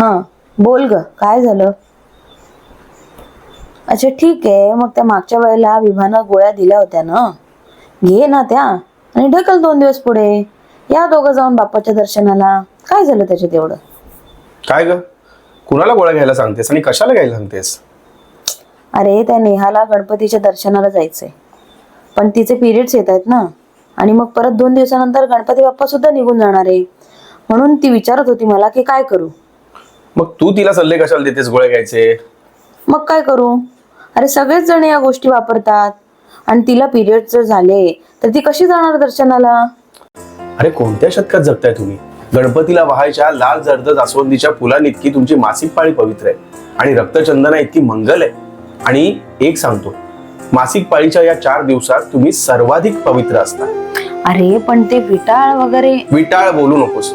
हा. बोल ग काय झालं? अच्छा ठीक आहे. मग त्या मागच्या वेळेला विभानं गोळ्या दिल्या होत्या ना? घे ना त्या. आणि ढकल दोन दिवस पुढे. या दोघं जाऊन बाप्पाच्या दर्शनाला. काय झालं त्याच्यात एवढं? काय ग? कुणाला गोळ्या घ्यायला सांगतेस आणि कशाला घ्यायला सांगतेस? अरे त्या नेहाला गणपतीच्या दर्शनाला जायचंय. पण तिचे पिरियड्स येत आहेत ना. आणि मग परत दोन दिवसानंतर गणपती बाप्पा सुद्धा निघून जाणार आहे. म्हणून ती विचारत होती मला की काय करू? मग तू तिला सल्ले कशाला देतेस गोळ्या घ्यायचे? मग काय करू? अरे सगळेच जण या गोष्टी वापरतात. आणि तिला पिरियड जर झाले तर ती कशी जाणार दर्शनाला? अरे कोणत्या शतकात जगताय तुम्ही? गणपतीला वाहायच्या लाल जर्द जास्वंदीच्या फुलांइतकी तुमची मासिक पाळी पवित्र आहे. आणि रक्तचंदना इतकी मंगल आहे. आणि एक सांगतो मासिक पाळीच्या या चार दिवसात तुम्ही सर्वाधिक पवित्र असता. अरे पण ते विटाळ वगैरे विटाळ बोलू नकोस.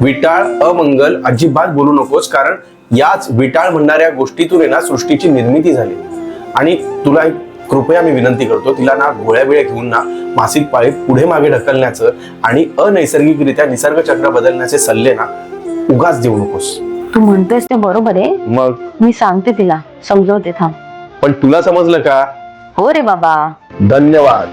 विटाळ अमंगल अजिबात बोलू नकोस कारण याच विटाळ म्हणणाऱ्या गोष्टीतून ना सृष्टीची निर्मिती झाली. आणि तुला एक कृपया मी विनंती करतो तिला ना गोळ्या बिळ्या घेऊन ना मासिक पाळी पुढे मागे ढकलण्याचं आणि अनैसर्गिकरित्या निसर्ग चक्र बदलण्याचे सल्ले ना उगाच देऊ नकोस. तू म्हणतोयस ते बरोबर आहे. मग? मी सांगते तिला समजवते थांब. पण तुला समजलं का? हो रे बाबा. धन्यवाद.